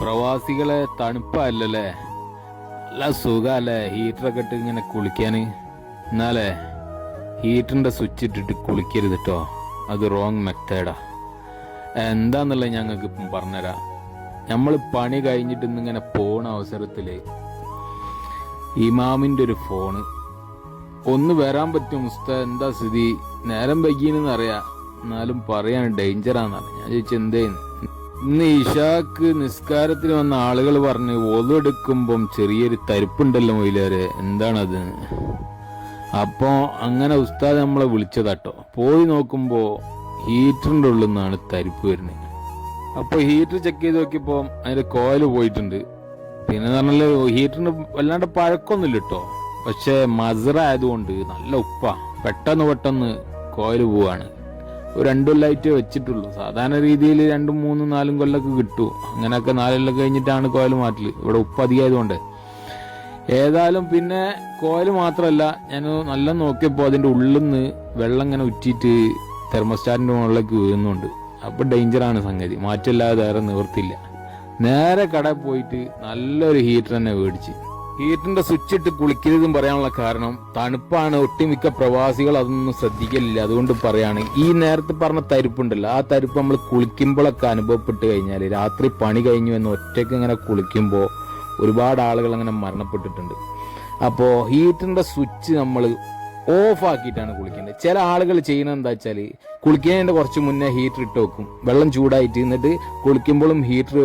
പ്രവാസികളെ തണുപ്പല്ലേ നല്ല സുഖല്ലേ ഹീറ്ററൊക്കെ ഇട്ട് ഇങ്ങനെ കുളിക്കാന്? എന്നാലേ ഹീറ്ററിന്റെ സ്വിച്ച് ഇട്ടിട്ട് കുളിക്കരുത് കേട്ടോ അത് റോങ് മെത്തേഡാ എന്താന്നുള്ളത് ഞങ്ങൾക്ക് ഇപ്പം പറഞ്ഞുതരാം. നമ്മൾ പണി കഴിഞ്ഞിട്ട് ഇന്നിങ്ങനെ പോണ അവസരത്തിൽ ഇമാമിന്റെ ഒരു ഫോണ്. ഒന്ന് വരാൻ പറ്റും മുസ്ത എന്താ സ്ഥിതി? നേരം വൈകിയെന്നറിയാം എന്നാലും പറയാൻ ഡേഞ്ചറാന്നാണ് ഞാൻ ചോദിച്ചു എന്തേന്ന്? ഇന്ന് ഇഷാക്ക് നിസ്കാരത്തിന് വന്ന ആളുകൾ പറഞ്ഞ് ഒതെടുക്കുമ്പം ചെറിയൊരു തരിപ്പുണ്ടല്ലോ മൊയിലേറെ എന്താണത്? അപ്പോ അങ്ങനെ ഉസ്താദ് നമ്മളെ വിളിച്ചതാട്ടോ. പോയി നോക്കുമ്പോ ഹീറ്ററിന്റെ ഉള്ളിൽ നിന്നാണ് തരിപ്പ് വരുന്നത്. അപ്പൊ ഹീറ്റർ ചെക്ക് ചെയ്ത് നോക്കിയപ്പോൾ അതിന്റെ കോയിൽ പോയിട്ടുണ്ട്. പിന്നെ പറഞ്ഞാൽ ഹീറ്ററിന് വല്ലാണ്ട് പഴക്കൊന്നുമില്ല കേട്ടോ പക്ഷെ മസറ ആയതുകൊണ്ട് നല്ല ഉപ്പ. പെട്ടെന്ന് പെട്ടെന്ന് കോയിൽ പോവാണ്. രണ്ടു കൊല്ലമായിട്ട് വെച്ചിട്ടുള്ളൂ. സാധാരണ രീതിയിൽ രണ്ടും മൂന്നും നാലും കൊല്ലമൊക്കെ കിട്ടും. അങ്ങനെയൊക്കെ നാലെല്ലാം കഴിഞ്ഞിട്ടാണ് കോയൽ മാറ്റൽ. ഇവിടെ ഉപ്പ് അധികമായതുകൊണ്ട്. ഏതായാലും പിന്നെ കോയൽ മാത്രമല്ല ഞാൻ നല്ല നോക്കിയപ്പോൾ അതിന്റെ ഉള്ളിൽ നിന്ന് വെള്ളം ഇങ്ങനെ ഉറ്റിയിട്ട് തെർമോസ്റ്റാറ്റിന്റെ മുകളിലേക്ക് വീഴുന്നുണ്ട്. അപ്പൊ ഡേഞ്ചറാണ് സംഗതി. മാറ്റമില്ലാതെ വേറെ നിവർത്തില്ല നേരെ കടയിൽ പോയിട്ട് നല്ലൊരു ഹീറ്റർ തന്നെ മേടിച്ച്. ഹീറ്ററിന്റെ സ്വിച്ച് ഇട്ട് കുളിക്കരുതെന്ന് പറയാനുള്ള കാരണം തണുപ്പാണ്. ഒട്ടുമിക്ക പ്രവാസികൾ അതൊന്നും ശ്രദ്ധിക്കലില്ല. അതുകൊണ്ട് പറയാണ് ഈ നേരത്തെ പറഞ്ഞ തരിപ്പുണ്ടല്ലോ. ആ തരിപ്പ് നമ്മൾ കുളിക്കുമ്പോഴൊക്കെ അനുഭവപ്പെട്ട് കഴിഞ്ഞാൽ രാത്രി പണി കഴിഞ്ഞു എന്ന് ഒറ്റയ്ക്ക് ഇങ്ങനെ കുളിക്കുമ്പോൾ ഒരുപാട് ആളുകൾ അങ്ങനെ മരണപ്പെട്ടിട്ടുണ്ട്. അപ്പോൾ ഹീറ്ററിന്റെ സ്വിച്ച് നമ്മൾ ഓഫ് ആക്കിയിട്ടാണ് കുളിക്കേണ്ടത്. ചില ആളുകൾ ചെയ്യുന്നത് എന്താ വെച്ചാൽ കുളിക്കുന്നതിന്റെ കുറച്ച് മുന്നേ ഹീറ്റർ ഇട്ട് വെക്കും. വെള്ളം ചൂടായിട്ട് എന്നിട്ട് കുളിക്കുമ്പോഴും ഹീറ്റർ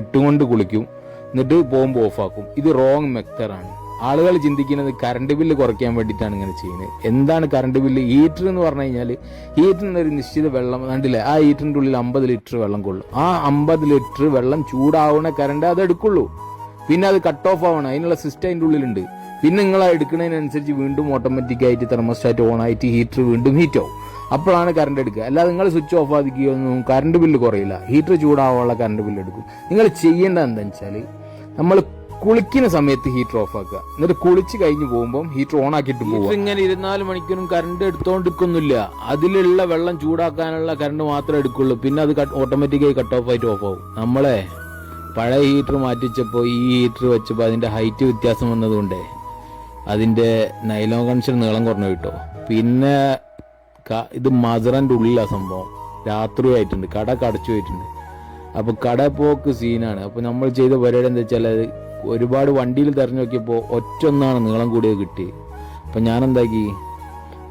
ഇട്ടുകൊണ്ട് കുളിക്കും. എന്നിട്ട് ബോംബ് ഓഫാക്കും. ഇത് റോങ് മെത്തേഡാണ് ആളുകൾ ചിന്തിക്കുന്നത് കറണ്ട് ബില്ല് കുറയ്ക്കാൻ വേണ്ടിയിട്ടാണ് ഇങ്ങനെ ചെയ്യുന്നത്. എന്താണ് കറണ്ട് ബില്ല് ഹീറ്റർ എന്ന് പറഞ്ഞു കഴിഞ്ഞാൽ ഹീറ്ററിന് ഒരു നിശ്ചിത വെള്ളം കണ്ടില്ലേ? ആ ഹീറ്ററിന്റെ ഉള്ളിൽ അമ്പത് ലിറ്റർ വെള്ളം കൊള്ളും. ആ അമ്പത് ലിറ്റർ വെള്ളം ചൂടാവണ കറണ്ട് അത് എടുക്കുള്ളൂ. പിന്നെ അത് കട്ട് ഓഫ് ആവണം. അതിനുള്ള സിസ്റ്റം അതിന്റെ ഉള്ളിലുണ്ട്. പിന്നെ നിങ്ങൾ എടുക്കുന്നതിനനുസരിച്ച് വീണ്ടും ഓട്ടോമാറ്റിക് ആയിട്ട് തെർമോസ്റ്റാറ്റ് ഓൺ ആയിട്ട് ഹീറ്റർ വീണ്ടും ഹീറ്റ് ആവും. അപ്പോഴാണ് കറണ്ട് എടുക്കുക. അല്ലാതെ നിങ്ങൾ സ്വിച്ച് ഓഫ് ആക്കിയൊന്നും കറണ്ട് ബില്ല് കുറയില്ല. ഹീറ്റർ ചൂടാവാനുള്ള കറണ്ട് ബില്ല് എടുക്കും. നിങ്ങൾ ചെയ്യേണ്ടത് എന്താണെന്ന് വെച്ചാൽ നമ്മൾ കുളിക്കുന്ന സമയത്ത് ഹീറ്റർ ഓഫ് ആക്കുക. എന്നിട്ട് കുളിച്ച് കഴിഞ്ഞ് പോകുമ്പോൾ ഹീറ്റർ ഓൺ ആക്കിയിട്ട് പോകും ഇങ്ങനെ ഇരുപത്തിനാല് മണിക്കൂറും കറണ്ട് എടുത്തോണ്ടിരിക്കുന്നില്ല. അതിലുള്ള വെള്ളം ചൂടാക്കാനുള്ള കറണ്ട് മാത്രമേ എടുക്കുള്ളൂ. പിന്നെ അത് ഓട്ടോമാറ്റിക്കായി കട്ട് ഓഫ് ആയിട്ട് ഓഫ് ആവും. നമ്മളെ പഴയ ഹീറ്റർ മാറ്റിച്ചപ്പോൾ ഈ ഹീറ്റർ വെച്ചപ്പോൾ അതിന്റെ ഹൈറ്റ് വ്യത്യാസം വന്നതുകൊണ്ട് അതിന്റെ നൈലോ കൺഷൻ നീളം കുറഞ്ഞു കിട്ടോ. പിന്നെ ഇത് മസറന്റെ ഉള്ളിലാ സംഭവം. രാത്രി ആയിട്ടുണ്ട് കട കടച്ചു പോയിട്ടുണ്ട്. അപ്പൊ കട പോക്ക് സീനാണ്. അപ്പോൾ നമ്മൾ ചെയ്ത പരിപാടി എന്താ വെച്ചാൽ അത് ഒരുപാട് വണ്ടിയിൽ തെരഞ്ഞു നോക്കിയപ്പോൾ ഒറ്റൊന്നാണ് നീളം കൂടിയത് കിട്ടി അപ്പൊ ഞാൻ എന്താക്കി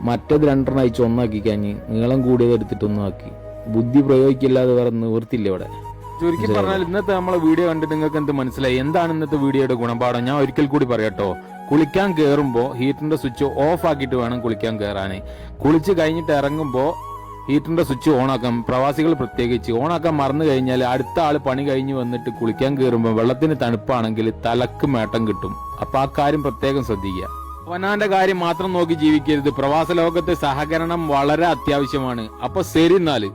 മറ്റേത് രണ്ടെണ്ണം അയച്ച് ഒന്നാക്കി കഴിഞ്ഞ് നീളം കൂടിയത് എടുത്തിട്ട് ഒന്നാക്കി. ബുദ്ധി പ്രയോഗിക്കില്ലാതെ വേറെ നിവൃത്തില്ല ഇവിടെ. ചുരുക്കി പറഞ്ഞാൽ ഇന്നത്തെ നമ്മളെ വീഡിയോ കണ്ടിട്ട് നിങ്ങൾക്ക് എന്ത് മനസ്സിലായി? എന്താണ് ഇന്നത്തെ വീഡിയോയുടെ ഗുണപാഠം? ഞാൻ ഒരിക്കൽ കൂടി പറയട്ടോ. കുളിക്കാൻ കയറുമ്പോൾ ഹീറ്ററിന്റെ സ്വിച്ച് ഓഫ് ആക്കിയിട്ട് വേണം കുളിക്കാൻ കയറാൻ കുളിച്ച് കഴിഞ്ഞിട്ട് ഇറങ്ങുമ്പോൾ ഹീറ്ററിന്റെ സ്വിച്ച് ഓണാക്കാം പ്രവാസികൾ പ്രത്യേകിച്ച് ഓണാക്കാൻ മറന്നു കഴിഞ്ഞാൽ അടുത്ത ആൾ പണി കഴിഞ്ഞ് വന്നിട്ട് കുളിക്കാൻ കയറുമ്പോൾ വെള്ളത്തിന് തണുപ്പാണെങ്കിൽ തലക്ക് മേട്ടം കിട്ടും. അപ്പൊ ആ കാര്യം പ്രത്യേകം ശ്രദ്ധിക്കുക. അവനാന്റെ കാര്യം മാത്രം നോക്കി ജീവിക്കരുത്. പ്രവാസ ലോകത്തെ സഹകരണം വളരെ അത്യാവശ്യമാണ്. അപ്പൊ ശരി എന്നാൽ.